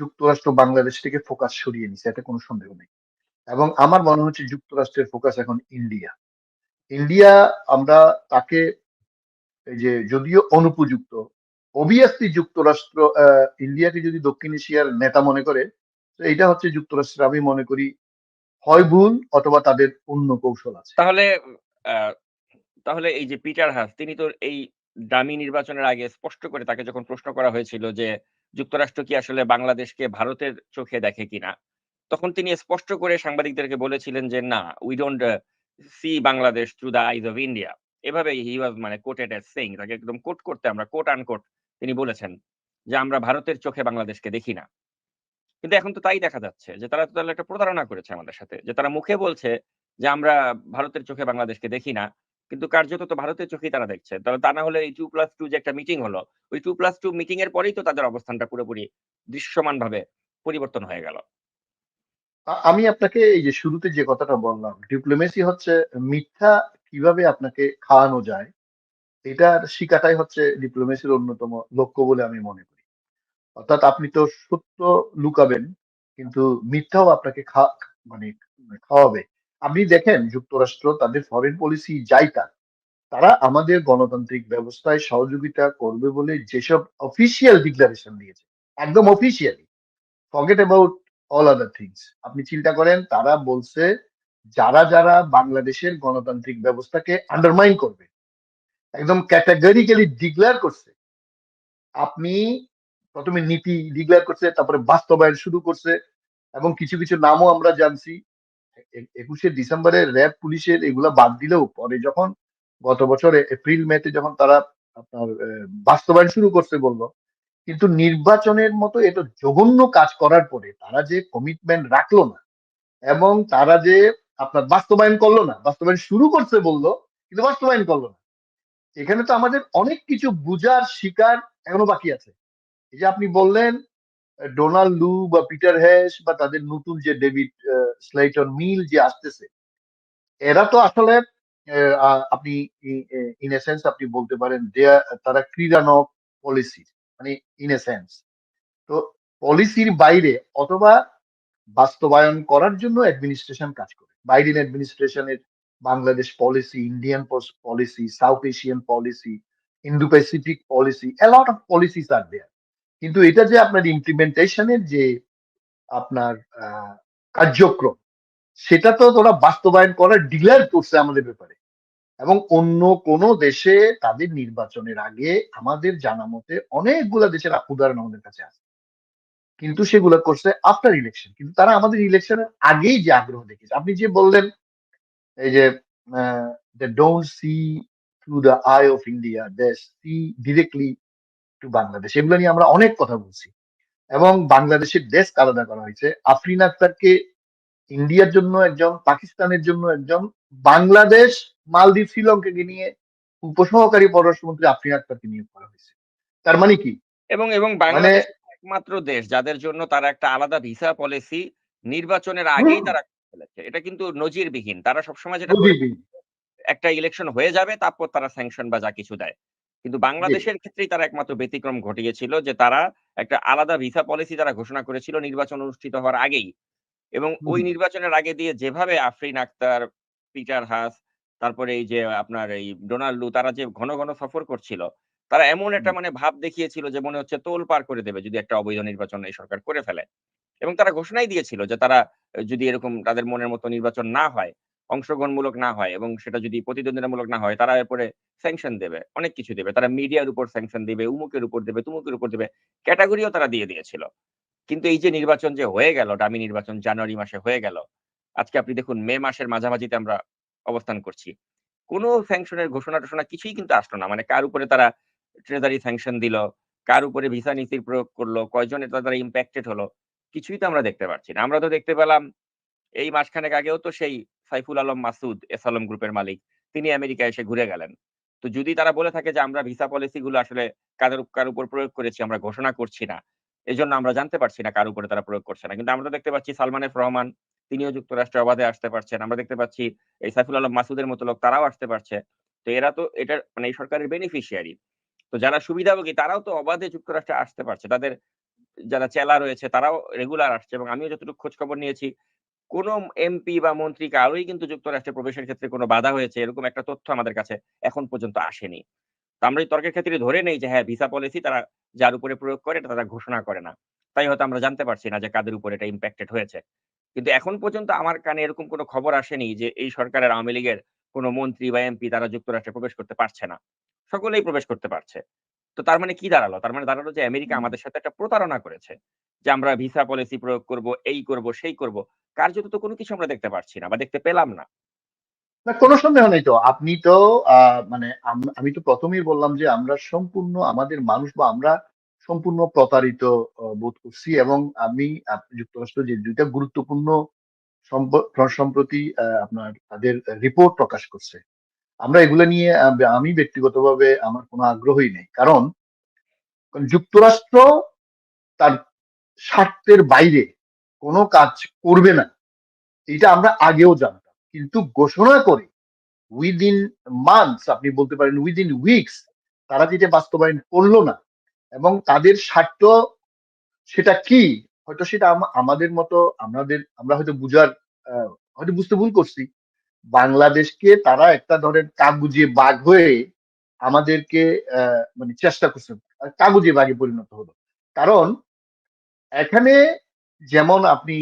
যুক্তরাষ্ট্র বাংলাদেশ থেকে ফোকাস সরিয়ে নিছে, এতে কোনো সন্দেহ নেই। এবং আমার মনে হচ্ছে যুক্তরাষ্ট্রের ফোকাস এখন ইন্ডিয়া। ইন্ডিয়া আমরা তাকে এই যে যদিও অনুপযুক্ত অবভিয়াসলি যুক্তরাষ্ট্র ইন্ডিয়াকে যদি দক্ষিণ এশিয়ার নেতা মনে করে, তো এটা হচ্ছে যুক্তরাষ্ট্রের, আমি মনে করি, হয় ভুল অথবা তাদের অন্য কৌশল আছে। তাহলে তাহলে এই যে পিটার হাস, তিনি তো এই দামি নির্বাচনের আগে স্পষ্ট করে তাকে যখন প্রশ্ন করা হয়েছিল যে যুক্তরাষ্ট্র কি আসলে বাংলাদেশকে ভারতের চোখে দেখে কিনা? তখন তিনি স্পষ্ট করে সাংবাদিকদেরকে বলেছিলেন যে, না we don't see Bangladesh through the eyes of India এভাবে হি ওয়াজ মানে কোটেড এস সেইং তাকে একদম কোট করতে আমরা কোট আনকোট তিনি বলেছেন যে, আমরা ভারতের চোখে বাংলাদেশকে দেখি না। কিন্তু এখন তো তাই দেখা যাচ্ছে যে, তারা তো তাহলে একটা প্রতারণা করেছে আমাদের সাথে, যে তারা মুখে বলছে যে, আমরা ভারতের চোখে বাংলাদেশকে দেখি না। কিন্তু কার্যত তো ভারতের চোখেই তারা দেখছে। তাহলে তা না হলে এই টু প্লাস টু যে একটা মিটিং হলো, ওই টু প্লাস টু মিটিং এর পরেই তো তাদের অবস্থানটা পুরোপুরি দৃশ্যমান ভাবে পরিবর্তন হয়ে গেল। আমি আপনাকে এই যে শুরুতে যে কথাটা বললাম ডিপ্লোমেসি হচ্ছে মিথ্যা কীভাবে আপনাকে খাওয়ানো যায়, এটার শিকাটাই হচ্ছে ডিপ্লোমেসির অন্যতম লক্ষ্য বলে আমি মনে করি। অর্থাৎ আপনি তো সত্য লুকাবেন, কিন্তু মিথ্যাও আপনাকে খা- মানে খাওয়াবে। আপনি দেখেন, যুক্তরাষ্ট্র তাদের ফরেন পলিসি যাই তার, তারা আমাদের গণতান্ত্রিক ব্যবস্থায় সহযোগিতা করবে বলে যেসব অফিসিয়াল ডিক্লারেশন দিয়েছে, একদম officially forget about all other things আপনি চিন্তা করেন, তারা বলছে যারা যারা বাংলাদেশের গণতান্ত্রিক ব্যবস্থাকে আন্ডারমাইন করবে, একদম ক্যাটাগরিক্যালি ডিক্লেয়ার করছে, আপনি প্রথমে নীতি ডিক্লেয়ার করছে, তারপরে বাস্তবায়ন শুরু করছে, এবং কিছু কিছু নামও আমরা জানছি একুশে ডিসেম্বরে র্যাব, পুলিশের এগুলা বাদ দিলেও পরে যখন গত বছরে এপ্রিল, মেতে যখন তারা আপনার বাস্তবায়ন শুরু করছে বলল, কিন্তু নির্বাচনের মতো এত জঘন্য কাজ করার পরে তারা যে কমিটমেন্ট রাখল না এবং তারা যে আপনার বাস্তবায়ন করল না, বাস্তবায়ন শুরু করছে বলল, কিন্তু বাস্তবায়ন করল না। এখানে তো আমাদের অনেক কিছু বুঝার শিকার এখনও বাকি আছে। এই যে আপনি বললেন ডোনাল্ড লু বা পিটার হ্যাশ বা তাদের নতুন যে ডেভিড স্লেটন মিল যে আসতেছে, এরা তো আসলে আপনি ইন এসেন্স আপনি বলতে পারেন তারা ক্রীড়ানক পলিসি মানে ইন এসেন্স তো পলিসির বাইরে অথবা বাস্তবায়ন করার জন্য অ্যাডমিনিস্ট্রেশন কাজ করে। Biden অ্যাডমিনিস্ট্রেশনের Bangladesh policy Indian policy South Asian policy Indo Pacific policy lot of policies are there কিন্তু এটা যে আপনার ইমপ্লিমেন্টেশনের যে আপনার কার্যক্রম। সেটা তো তোরা বাস্তবায়ন করার ডিক্লেয়ার করছে আমাদের ব্যাপারে। এবং অন্য কোন দেশে তাদের নির্বাচনের আগে আমাদের জানা মতে অনেকগুলা দেশের উদাহরণ আমাদের কাছে আছে। কিন্তু সেগুলো করছে আফটার ইলেকশন কিন্তু তারা আমাদের ইলেকশনের আগেই যে আগ্রহ দেখেছে আপনি যে বললেন, এই যে don't see through the eye of India they see directly to Bangladesh এগুলো নিয়ে আমরা অনেক কথা বলছি। এবং বাংলাদেশের ডেস্ক আলাদা করা হয়েছে। আফরিন আক্তারকে ইন্ডিয়ার জন্য একজন পাকিস্তানের জন্য একজন বাংলাদেশ মালদ্বীপ শ্রীলঙ্কাকে নিয়ে উপসহকারী পররাষ্ট্রমন্ত্রী আফরিন আক্তারকে নিয়োগ করা হয়েছে। তার মানে কি? এবং এবং মানে বাংলাদেশ একমাত্র দেশ যাদের জন্য তারা একটা আলাদা ভিসা পলিসি নির্বাচনের আগেই তারা ফেলেছে। এটা কিন্তু নজিরবিহীন। তারা সবসময় যেটা একটা ইলেকশন হয়ে যাবে তারপর তারা স্যাংশন বা যা কিছু দেয়। কিন্তু বাংলাদেশের ক্ষেত্রেই তারা একমাত্র ব্যতিক্রম ঘটিয়েছিল যে তারা একটা আলাদা ভিসা পলিসি তারা ঘোষণা করেছিল নির্বাচন অনুষ্ঠিত হওয়ার আগেই। এবং ওই নির্বাচনের আগে দিয়ে যেভাবে আফরিন আক্তার পিটার হাস তারপরে এই যে আপনার এই ডোনাল্ড লু তারা যে ঘন ঘন সফর করছিল তারা এমন একটা মানে ভাব দেখিয়েছিল যে মনে হচ্ছে তোল পার করে দেবে যদি একটা অবৈধ নির্বাচন এই সরকার করে ফেলে। এবং তারা ঘোষণাই দিয়েছিল যে তারা যদি এরকম তাদের মনের মতো নির্বাচন না হয় অংশগ্রহণমূলক না হয় এবং সেটা যদি প্রতিদ্বন্দ্বিতামূলক না হয়, তারা এরপরে স্যাংশন দেবে, অনেক কিছু দেবে। তারা মিডিয়ার উপর স্যাংশন দেবে, উমুকের উপর দেবে, তুমুকের উপর দেবে ক্যাটাগরিও তারা দিয়ে দিয়েছিল। কিন্তু এই যে নির্বাচন যে হয়ে গেল ডামি নির্বাচন জানুয়ারি মাসে হয়ে গেল, আজকে আপনি দেখুন মে মাসের মাঝামাঝিতে আমরা অবস্থান করছি। কোনো স্যাংশনের ঘোষণা টোষণা কিছুই কিন্তু আসলো না। মানে কার উপরে তারা ট্রেজারি স্যাংশন দিল, কার উপরে ভিসা নীতির প্রয়োগ করল কয়জনের তারা ইম্প্যাক্টেড হলো, কিছুই তো আমরা দেখতে পাচ্ছি না। আমরা তো দেখতে পেলাম, এই মাসখানেক আগেও তো সেই সাইফুল আলম মাসুদ, এস আলম গ্রুপের মালিক, তিনি আমেরিকা এসে ঘুরে গেলেন। তো যদি তারা বলে থাকে যে, আমরা ভিসা পলিসি গুলো আসলে কাদের কার উপর প্রয়োগ করেছি, আমরা ঘোষণা করছি না এই জন্য আমরা জানতে পারছি না কার উপরে তারা প্রয়োগ করছে না। কিন্তু আমরা দেখতে পাচ্ছি সালমান এফ রহমান, তিনিও যুক্তরাষ্ট্রে অবাধে আসতে পারছেন। আমরা দেখতে পাচ্ছি এই সাইফুল আলম মাসুদের মতো লোক তারাও আসতে পারছে। তো এরা তো এটার মানে এই সরকারের বেনিফিশিয়ারি তো যারা সুবিধাভোগী, তারাও তো অবাধে যুক্তরাষ্ট্রে আসতে পারছে। তাদের যারা চেলা রয়েছে, তারাও রেগুলার আসছে এবং আমিও যতটুকু খোঁজ খবর নিয়েছি কোন এমপি বা মন্ত্রী কারোই কিন্তু যুক্তরাষ্ট্রে প্রবেশের ক্ষেত্রে কোনো বাধা হয়েছে এরকম একটা তথ্য আমাদের কাছে এখন পর্যন্ত আসেনি। তো আমরা এই তর্কের ক্ষেত্রে ধরে নেই যে হ্যাঁ ভিসা পলিসি তারা যার উপরে প্রয়োগ করে এটা তারা ঘোষণা করে না। তাই হয়তো আমরা জানতে পারছি না যে কাদের উপর এটা ইম্প্যাক্টেড হয়েছে। কিন্তু এখন পর্যন্ত আমার কানে এরকম কোনো খবর আসেনি যে এই সরকারের আওয়ামী লীগের কোনো মন্ত্রী বা এমপি তারা যুক্তরাষ্ট্রে প্রবেশ করতে পারছে না। সকলেই প্রবেশ করতে পারছে। তো তার মানে কি দাঁড়াল? তার মানে দাঁড়াল যে আমেরিকা আমাদের সাথে একটা প্রতারণা করেছে যে আমরা ভিসা পলিসি প্রয়োগ করব এই করব সেই করব। কার্যত তো কোনো কিছু আমরা দেখতে পারছি না বা দেখতে পেলাম না। কোনো সন্দেহ নেই তো। আপনি তো মানে আমি তো প্রথমেই বললাম যে আমরা সম্পূর্ণ আমাদের মানুষ বা আমরা সম্পূর্ণ প্রতারিত বোধ করছি এবং আমি যুক্তরাষ্ট্র যে দুইটা গুরুত্বপূর্ণ সম্প- সম্প্রতি আপনার তাদের রিপোর্ট প্রকাশ করছে। আমরা এগুলো নিয়ে আমি ব্যক্তিগতভাবে আমার কোনো আগ্রহই নেই। কারণ যুক্তরাষ্ট্র তার স্বার্থের বাইরে কোনো কাজ করবে না। এটা আমরা আগেও জানতাম। কিন্তু ঘোষণা করে উইদিন মান্থস আপনি বলতে পারেন উইদিন উইকস তারা যেটা বাস্তবায়ন করল না এবং তাদের স্বার্থ সেটা কি? হয়তো সেটা আমাদের মতো আমাদের, আমরা হয়তো বুঝার হয়তো বুঝতে ভুল করছি। বাংলাদেশকে তারা একটা ধরেন কাগুজে বাঘ হয়ে আমাদেরকে মানে চেষ্টা করছে আর কাগুজে বাঘে পরিণত হলো। কারণ এখানে যেমন আপনি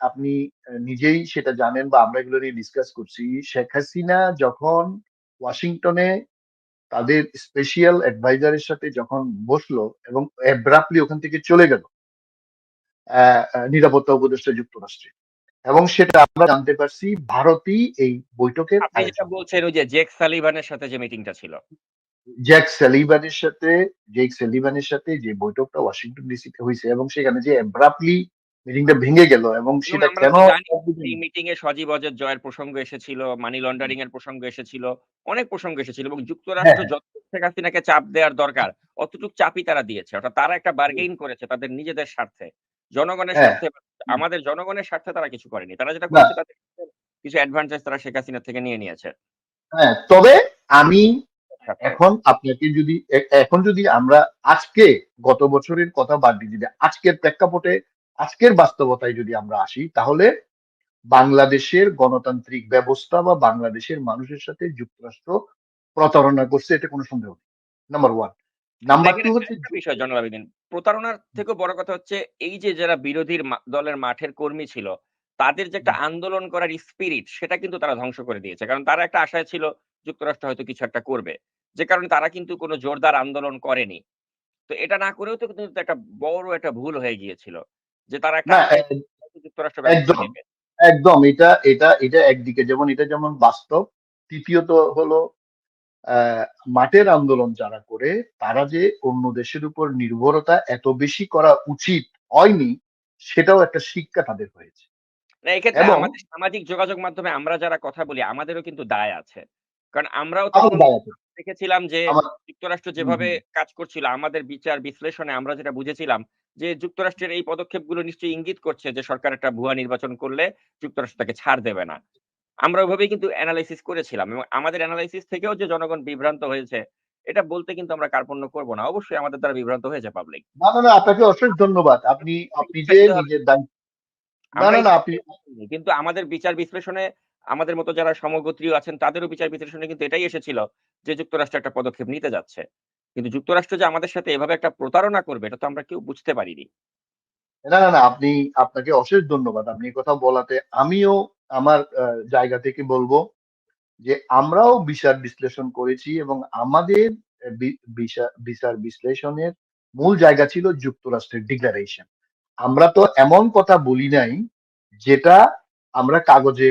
আপনি নিজেই সেটা জানেন বা আমরা এগুলো নিয়ে ডিসকাস করছি শেখ হাসিনা যখন ওয়াশিংটনে তাদের স্পেশিয়াল অ্যাডভাইজারের সাথে যখন বসল এবং অ্যাব্রাপ্টলি ওখান থেকে চলে গেল নিরাপত্তা উপদেষ্টা যুক্তরাষ্ট্রে এবং সেটা আমরা জানতে পারছি ভারতই এই বৈঠকের আপনি যেটা বলছেন ওই যে জেক সালিভানের সাথে যে মিটিংটা ছিল। জ্যাক সেলিভানের সাথে জেক সেলিভানের সাথে যে বৈঠকটা ওয়াশিংটন ডিসিতে হয়েছে এবং সেখানে যে অ্যাব্রাপ্টলি মিটিংটা ভেঙে গেল এবং সেটা কেন এই মিটিং এ সজীব অজয় জয়ের প্রসঙ্গ এসেছিল মানি লন্ডারিং এর প্রসঙ্গ এসেছিল অনেক প্রসঙ্গ এসেছিল এবং যুক্তরাষ্ট্র হ্যাঁ। যত শেখ হাসিনাকে চাপ দেওয়ার দরকার অতটুক চাপই তারা দিয়েছে। অর্থাৎ তারা একটা বার্গেইন করেছে তাদের নিজেদের স্বার্থে। জনগণের হ্যাঁ। স্বার্থে আমাদের জনগণের স্বার্থে তারা কিছু করেনি। তারা যেটা। করেছে তাদের কিছু অ্যাডভান্টেজ তারা শেখ হাসিনা থেকে নিয়ে নিয়েছে। হ্যাঁ তবে আমি এখন আপনাকে যদি এখন যদি আমরা আজকে গত বছরের কথা বাদ দিয়ে যদি আজকের প্রেক্ষাপটে আজকের বাস্তবতায় যদি আমরা আসি তাহলে বাংলাদেশের গণতান্ত্রিক ব্যবস্থা বা বাংলাদেশের মানুষের সাথে যুক্তরাষ্ট্র প্রতারণা করছে এটা কোনো সন্দেহ নেই। নাম্বার ওয়ান নাম্বার টু হচ্ছে বিষয় জনাব আবেদিন। প্রতারণার থেকেও বড় কথা হচ্ছে এই যে যারা বিরোধীর দলের মাঠের কর্মী ছিল তাদের যে একটা আন্দোলন করার স্পিরিট সেটা কিন্তু তারা ধ্বংস করে দিয়েছে। কারণ তারা একটা আশায় ছিল যুক্তরাষ্ট্র হয়তো কিছু একটা করবে। যে কারণে তারা কিন্তু কোনো জোরদার আন্দোলন করেনি। তো এটা না করেও তো কিন্তু একটা বড় একটা ভুল হয়ে গিয়েছিল। যে তারা একটা যুক্তরাষ্ট্র একদম। একদম এটা এটা এটা একদিকে যেমন এটা যেমন বাস্তব তৃতীয়ত হলো মাঠের আন্দোলন যারা করে তারা যে অন্য দেশের উপর নির্ভরতা এত বেশি করা উচিত হয়নি সেটাও একটা শিক্ষা তাদের হয়েছে এক্ষেত্রে আমাদের সামাজিক যোগাযোগ মাধ্যমে আমরা যারা কথা বলি আমাদেরও কিন্তু দায় আছে কারণ আমরাও। দেখেছিলাম যে যুক্তরাষ্ট্র যেভাবে কাজ করছিল আমাদের বিচার বিশ্লেষণে আমরা যেটা বুঝেছিলাম যে যুক্তরাষ্ট্রের এই পদক্ষেপগুলো নিশ্চয়ই ইঙ্গিত করছে যে সরকার একটা ভুয়া নির্বাচন করলে যুক্তরাষ্ট্র তাকে ছাড় দেবে না। আমরা ওইভাবেই কিন্তু অ্যানালাইসিস করেছিলাম এবং আমাদের অ্যানালাইসিস থেকেও যে জনগণ বিভ্রান্ত হয়েছে এটা বলতে কিন্তু আমরা কার্পণ্য করব না। অবশ্যই আমাদের দ্বারা বিভ্রান্ত হয়েছে পাবলিক না না না আপনাকে অশেষ ধন্যবাদ। আপনি আপনি যে নিজের না না না আপনি কিন্তু আমাদের বিচার বিশ্লেষণে আমাদের মতো যারা সমগোত্রীয় আছেন তাদেরও বিচার বিশ্লেষণে কিন্তু এটাই এসেছিল যে যুক্তরাষ্ট্র একটা পদক্ষেপ নিতে যাচ্ছে। কিন্তু যুক্তরাষ্ট্র যে আমাদের সাথে এভাবে একটা প্রতারণা করবে, এটা তো আমরা কেউ বুঝতে পারিনি। না না না, আপনি, আপনাকে অশেষ ধন্যবাদ। আপনি কথা বলাতে আমিও আমার জায়গা থেকে বলব যে আমরাও বিচার বিশ্লেষণ করেছি এবং আমাদের বিচার বিশ্লেষণের মূল জায়গা ছিল যুক্তরাষ্ট্রের ডিক্লারেশন। আমরা তো এমন কথা বলি নাই যেটা আমরা কাগজে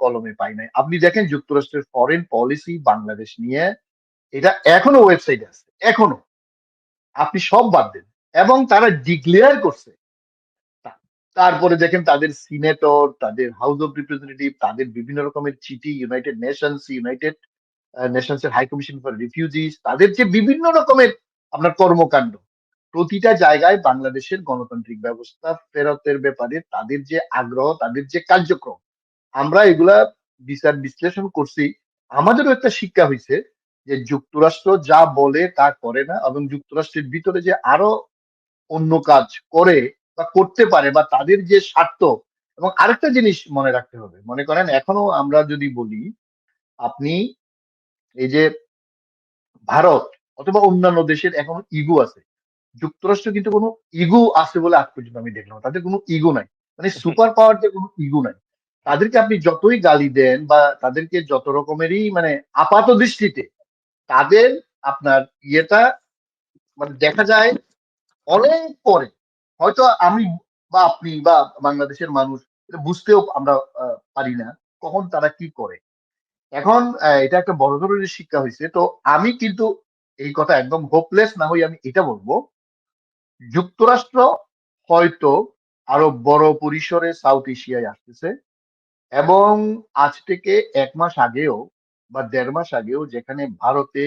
কলমে পাই নাই। আপনি দেখেন যুক্তরাষ্ট্রের ফরেন পলিসি বাংলাদেশ নিয়ে এটা এখনও ওয়েবসাইট আছে, এখনও। আপনি সব বাদ দেন। এবং তারা ডিক্লেয়ার করছে। তারপরে দেখেন তাদের সিনেটর তাদের হাউস অফ রিপ্রেজেন্টেটিভ তাদের বিভিন্ন রকমের চিঠি ইউনাইটেড নেশনস ইউনাইটেড নেশনস এর হাই কমিশন ফর রিফিউজিস তাদের যে বিভিন্ন রকমের আপনার কর্মকাণ্ড, প্রতিটা জায়গায় বাংলাদেশের গণতান্ত্রিক ব্যবস্থা ফেরতের ব্যাপারে তাদের যে আগ্রহ, তাদের যে কার্যক্রম, আমরা এগুলা বিচার বিশ্লেষণ করছি। আমাদেরও একটা শিক্ষা হয়েছে যে যুক্তরাষ্ট্র যা বলে তা করে না এবং যুক্তরাষ্ট্রের ভিতরে যে আরও অন্য কাজ করে বা করতে পারে বা তাদের যে স্বার্থ এবং আরেকটা জিনিস মনে রাখতে হবে। মনে করেন এখনও আমরা যদি বলি, আপনি এই যে ভারত অথবা অন্যান্য দেশের এখনও ইগো আছে। যুক্তরাষ্ট্র কিন্তু কোনো ইগো আছে বলে আজ পর্যন্ত আমি দেখলাম। তাদের কোনো ইগো নাই। মানে সুপার পাওয়ার যে কোনো ইগো নাই। তাদেরকে আপনি যতই গালি দেন বা তাদেরকে যত রকমেরই মানে আপাত দৃষ্টিতে তাদের আপনার ইয়েটা মানে দেখা যায় অনেক পরে। হয়তো আমি বা আপনি বা বাংলাদেশের মানুষ বুঝতেও আমরা পারি না কখন তারা কি করে। এখন এটা একটা বড় ধরনের শিক্ষা হয়েছে তো আমি কিন্তু এই কথা একদম হোপলেস না হই আমি এটা বলব। যুক্তরাষ্ট্র হয়তো আরও বড় পরিসরে সাউথ এশিয়ায় আসতেছে এবং আজ থেকে এক মাস আগেও বা দেড় মাস আগেও যেখানে ভারতে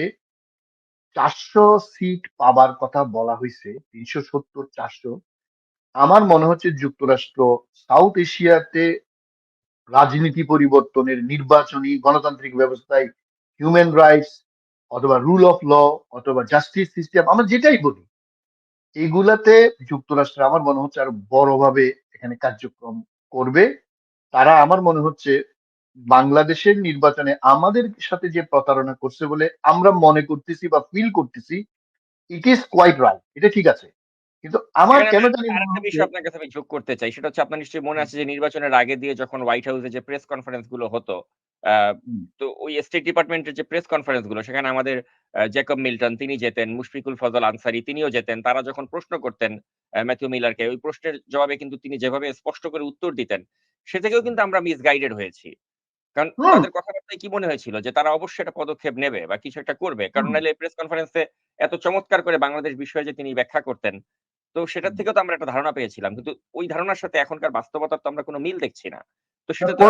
চারশো সিট পাবার কথা বলা হয়েছে তিনশো সত্তর, চারশো, আমার মনে হচ্ছে যুক্তরাষ্ট্র সাউথ এশিয়াতে রাজনীতি পরিবর্তনের নির্বাচনী গণতান্ত্রিক ব্যবস্থায় হিউম্যান রাইটস অথবা রুল অফ ল অথবা জাস্টিস সিস্টেম, আমরা যেটাই বলি এইগুলাতে যুক্তরাষ্ট্র আমার মনে হচ্ছে আরও বড়ভাবে এখানে কার্যক্রম করবে। তারা আমার মনে হচ্ছে বাংলাদেশের নির্বাচনে আমাদের সাথে যে প্রতারণা করছে বলে আমরা মনে করতেছি বা ফিল করতেছি ইট ইজ কোয়াইট রাইট এটা ঠিক আছে কিন্তু আমার কেন জানি বিষয় আপনার কাছে আমি যোগ করতে চাই। সেটা হচ্ছে আপনার নিশ্চয়ই মনে আছে যে নির্বাচনের আগে দিয়ে যখন হোয়াইট হাউসে যে প্রেস কনফারেন্সগুলো হতো, তো ওই স্টেট ডিপার্টমেন্টের যে প্রেস কনফারেন্সগুলো সেখানে আমাদের জ্যাকব মিল্টন তিনি যেতেন, মুশফিকুল ফজল আনসারি তিনিও যেতেন। তারা যখন প্রশ্ন করতেন ম্যাথিউ মিলারকে ওই প্রশ্নের জবাবে কিন্তু তিনি যেভাবে স্পষ্ট করে উত্তর দিতেন, সে থেকেও কিন্তু আমরা মিসগাইডেড হয়েছি। কারণ তাদের কথাবার্তায় কি মনে হয়েছিল যে তারা অবশ্যই একটা পদক্ষেপ নেবে বা কিছু একটা করবে। কারণ নাহলে প্রেস কনফারেন্সে এত চমৎকার করে বাংলাদেশ বিষয়ে যে তিনি ব্যাখ্যা করতেন তো সেটার হুম। থেকেও তো আমরা একটা ধারণা পেয়েছিলাম। কিন্তু ওই ধারণার সাথে এখনকার বাস্তবতার তো আমরা কোনো মিল দেখছি না। তো সেটা তো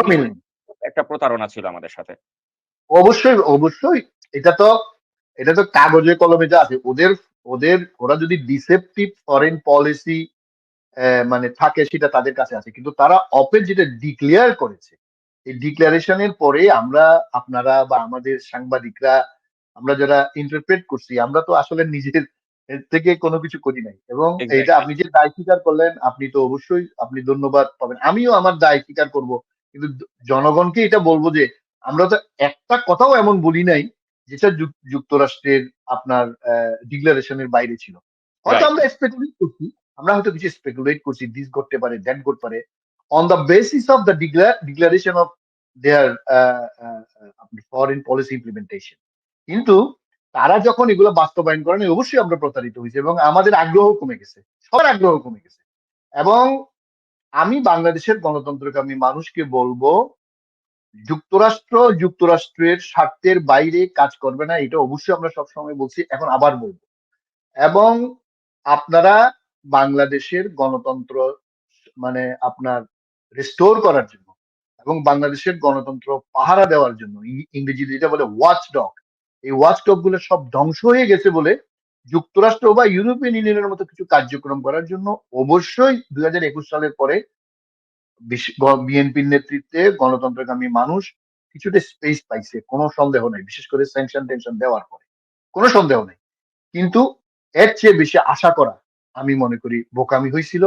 একটা প্রতারণা ছিল আমাদের সাথে। অবশ্যই অবশ্যই এটা তো এটা তো কাগজে কলমে যা আছে ওদের ওদের ওরা যদি ডিসেপটিভ ফরেন পলিসি মানে থাকে সেটা তাদের কাছে আছে কিন্তু তারা অপেন যেটা ডিক্লেয়ার করেছে এই ডিক্লারেশনের পরে আমরা আপনারা বা আমাদের সাংবাদিকরা আমরা যারা ইন্টারপ্রেট করছি আমরা তো আসলে নিজের থেকে কোনো কিছু করি নাই। এবং এটা আপনি যে দায় স্বীকার করলেন আপনি তো অবশ্যই আপনি ধন্যবাদ পাবেন। আমিও আমার দায় স্বীকার করব। কিন্তু জনগণকে এটা বলব যে আমরা তো একটা কথাও এমন বলি নাই যেটা যুক্তরাষ্ট্রের আপনার ডিক্লারেশনের বাইরে ছিল। হয়তো আমরা স্পেকুলেট করছি আমরা হয়তো কিছু স্পেকুলেট করছি দিস করতে পারে দ্যাট করতে পারে। On the basis of the declaration of their foreign policy implementation কিন্তু তারা যখন এগুলো বাস্তবায়ন করেন, অবশ্যই আমরা প্রতারিত হয়েছি এবং আমাদের আগ্রহ কমে গেছে। সবার আগ্রহ কমে গেছে। এবং আমি বাংলাদেশের গণতন্ত্রকামী মানুষকে বলব, যুক্তরাষ্ট্র যুক্তরাষ্ট্রের স্বার্থের বাইরে কাজ করবে না, এটা অবশ্যই আমরা সবসময় বলছি, এখন আবার বলব। এবং আপনারা বাংলাদেশের গণতন্ত্র মানে আপনার রিস্টোর করার জন্য এবং বাংলাদেশের গণতন্ত্র পাহারা দেওয়ার জন্য ইংরেজি যেটা বলে ওয়াচ ডগ এই ওয়াচ ডগগুলো সব ধ্বংস হয়ে গেছে বলে যুক্তরাষ্ট্র বা ইউরোপিয়ান ইউনিয়নের মতো কিছু কার্যক্রম করার জন্য অবশ্যই দুই হাজার একুশ সালের পরে বিএনপির নেতৃত্বে গণতন্ত্রকামী মানুষ কিছুটা স্পেস পাইছে, কোনো সন্দেহ নেই, বিশেষ করে স্যাংশন টেনশন দেওয়ার পরে, কোনো সন্দেহ নেই। কিন্তু এর চেয়ে বেশি আশা করা আমি মনে করি বোকামি হয়েছিল।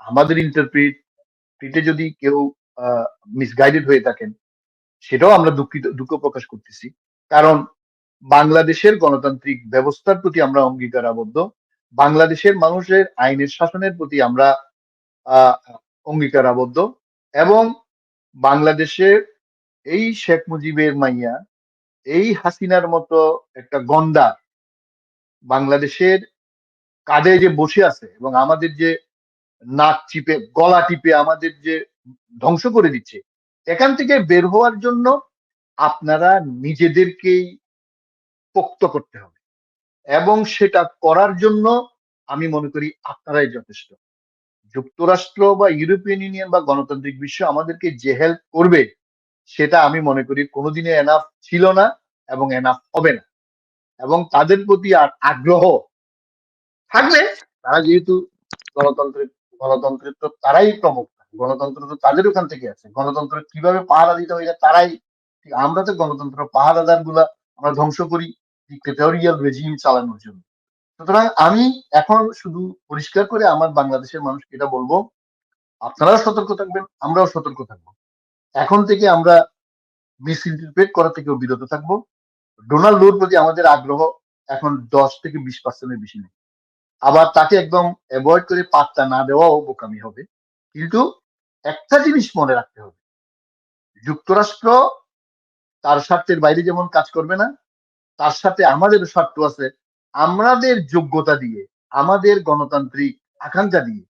আমাদের ইন্টারপ্রিটে যদি কেউ মিসগাইডেড হয়ে থাকেন, সেটাও আমরা দুঃখিত, দুঃখ প্রকাশ করতেছি। কারণ বাংলাদেশের গণতান্ত্রিক ব্যবস্থার প্রতি আমরা অঙ্গীকার আবদ্ধ বাংলাদেশের মানুষের আইনের শাসনের প্রতি আমরা অঙ্গীকার আবদ্ধ এবং বাংলাদেশের এই শেখ মুজিবের মাইয়া, এই হাসিনার মতো একটা গন্ডা বাংলাদেশের কাঁধে যে বসে আছে এবং আমাদের যে নাক চিপে, গলা টিপে আমাদের যে ধ্বংস করে দিচ্ছে, এখান থেকে বের হওয়ার জন্য আপনারা নিজেদেরকেই পোক্ত করতে হবে। এবং সেটা করার জন্য আমি মনে করি আপনারাই যথেষ্ট। যুক্তরাষ্ট্র বা ইউরোপিয়ান ইউনিয়ন বা গণতান্ত্রিক বিশ্ব আমাদেরকে যে হেল্প করবে, সেটা আমি মনে করি কোনোদিনে এনাফ ছিল না এবং এনাফ হবে না। এবং তাদের প্রতি আর আগ্রহ থাকলে তারা যেহেতু গণতন্ত্রের গণতন্ত্রের তো তারাই প্রমুখ। গণতন্ত্র তো তাদের ওখান থেকে আছে। গণতন্ত্র কীভাবে পাহারা দিতে হয় তারাই। আমরা তো গণতন্ত্র পাহারাদারগুলা আমরা ধ্বংস করি ডিক্টেটোরিয়াল রেজিম চালানোর জন্য। সুতরাং আমি এখন শুধু পরিষ্কার করে আমার বাংলাদেশের মানুষকে এটা বলব, আপনারাও সতর্ক থাকবেন, আমরাও সতর্ক থাকব। এখন থেকে আমরা মিস ইন্টারপ্রেট করা থেকেও বিরত থাকব। ডোনাল্ডোর প্রতি আমাদের আগ্রহ এখন দশ থেকে বিশ পার্সেন্টের বেশি নেই। আবার তাকে একদম অ্যাভয়েড করে পাত্তা না দেওয়াও বোকামি হবে। কিন্তু একটা জিনিস মনে রাখতে হবে। যুক্তরাষ্ট্র তার স্বার্থের বাইরে যেমন কাজ করবে না, তার সাথে আমাদের স্বার্থ আছে। আমাদের যোগ্যতা দিয়ে, আমাদের গণতান্ত্রিক আকাঙ্ক্ষা দিয়ে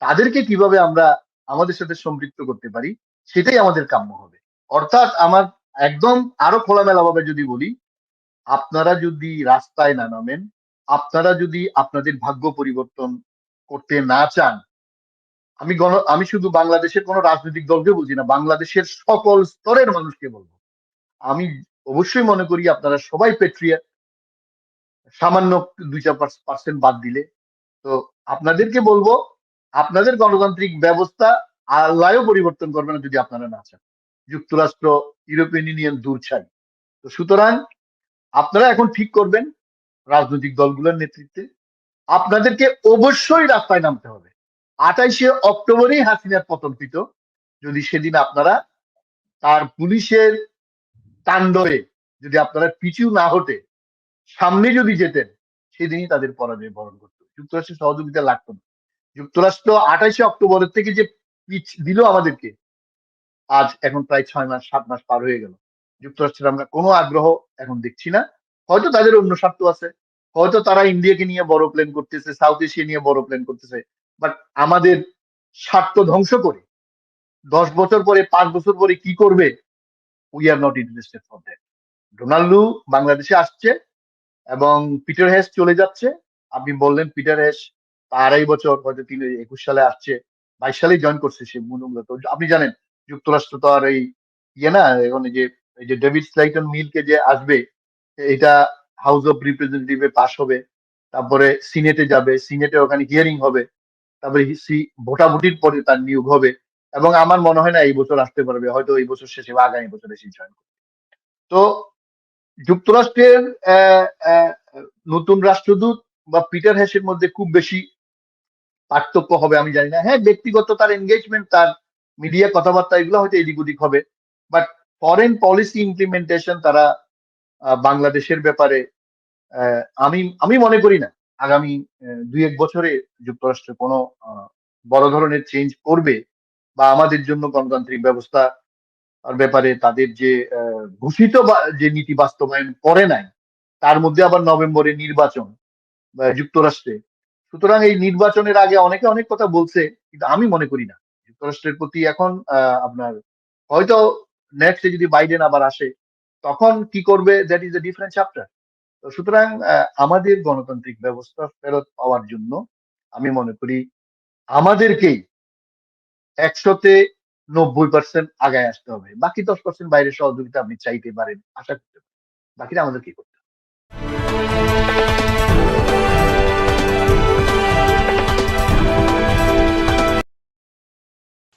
তাদেরকে কীভাবে আমরা আমাদের সাথে সম্পৃক্ত করতে পারি, সেটাই আমাদের কাম্য হবে। অর্থাৎ আমার একদম আরও খোলামেলা ভাবে যদি বলি, আপনারা যদি রাস্তায় না নামেন আপনারা যদি আপনাদের ভাগ্য পরিবর্তন করতে না চান, আমি গণ, আমি শুধু বাংলাদেশের কোনো রাজনৈতিক দলকে বলছি না, বাংলাদেশের সকল স্তরের মানুষকে বলব। আমি অবশ্যই মনে করি আপনারা সবাই পেট্রিয়া সামান্য দুই চার পার্সেন্ট বাদ দিলে। তো আপনাদেরকে বলব, আপনাদের গণতান্ত্রিক ব্যবস্থা আল্লাহও পরিবর্তন করবে না যদি আপনারা না চান। যুক্তরাষ্ট্র, ইউরোপিয়ান ইউনিয়ন দূর চাই তো সুতরাং আপনারা এখন ঠিক করবেন রাজনৈতিক দলগুলোর নেতৃত্বে। আপনাদেরকে অবশ্যই রাস্তায় নামতে হবে। আঠাইশে অক্টোবরেই হাসিনার পতনকৃত যদি সেদিন আপনারা তার পুলিশের তাণ্ডবে যদি আপনারা পিছু না হতে সামনে যদি যেতেন, সেদিনই তাদের পরাজয় বরণ করতো। যুক্তরাষ্ট্রের সহযোগিতা লাগতো না। যুক্তরাষ্ট্র আঠাইশে অক্টোবরের থেকে যে পিচ দিল আমাদেরকে, আজ এখন প্রায় ছয় মাস, সাত মাস পার হয়ে গেল। যুক্তরাষ্ট্রের আমরা কোনো আগ্রহ এখন দেখছি না। হয়তো তাদের অন্য স্বার্থ আছে। হয়তো তারা ইন্ডিয়াকে নিয়ে বড় প্ল্যান করতেছে সাউথ এশিয়া নিয়ে বড় প্ল্যান করতেছে। বাট আমাদের স্বার্থ ধ্বংস করে দশ বছর পরে, পাঁচ বছর পরে কি করবে? We are not interested for that ডোনাল্ডু বাংলাদেশে আসছে এবং পিটার হ্যাস চলে যাচ্ছে। আপনি বললেন পিটার হ্যাস আড়াই বছর, হয়তো তিনি, একুশ সালে আসছে, বাইশ সালেই জয়েন করছে সে মূলত আপনি জানেন, যুক্তরাষ্ট্র তো আর এই ইয়ে না, এখন যে, এই যে ডেভিড স্লাইটন মিলকে যে আসবে এটা হাউস অফ রিপ্রেজেন্টেটিভে পাশ হবে, তারপরে সিনেটে যাবে সিনেটে ওখানে হিয়ারিং হবে, তারপরে সি, ভোটাভুটির পরে তার নিয়োগ হবে, এবং আমার মনে হয় না এই বছর আসতে পারবে, হয়তো এই বছর শেষে বা আগামী বছরে এসে জয়েন করবে। তো যুক্তরাষ্ট্রের নতুন রাষ্ট্রদূত বা পিটার হ্যাসের মধ্যে খুব বেশি পার্থক্য হবে আমি জানি না। হ্যাঁ ব্যক্তিগত তার এনগেজমেন্ট তার মিডিয়া কথাবার্তা এগুলো হয়তো এদিক ওদিক হবে বাট ফরেন পলিসি ইমপ্লিমেন্টেশন তারা বাংলাদেশের ব্যাপারে আমি আমি মনে করি না। আগামী দুই এক বছরে যুক্তরাষ্ট্র কোনো বড় ধরনের চেঞ্জ করবে বা আমাদের জন্য গণতান্ত্রিক ব্যবস্থা ব্যাপারে তাদের যে ঘোষিত যে নীতি বাস্তবায়ন করে নাই, তার মধ্যে আবার নভেম্বরে নির্বাচন যুক্তরাষ্ট্রে। সুতরাং এই নির্বাচনের আগে অনেকে অনেক কথা বলছে, কিন্তু আমি মনে করি না। যুক্তরাষ্ট্রের প্রতি এখন আপনার হয়তো নেক্সটে যদি বাইডেন আবার আসে তখন কি করবে? That is a different chapter তো সুতরাং আমাদের গণতান্ত্রিক ব্যবস্থা ফেরত পাওয়ার জন্য আমি মনে করি আমাদেরকেই একশোতে নব্বই পার্সেন্ট আগায় আসতে হবে। বাকি দশ পার্সেন্ট বাইরের সহযোগিতা আপনি চাইতে পারেন, আশা করতে পারেন। বাকিটা আমাদের কি করতে হবে?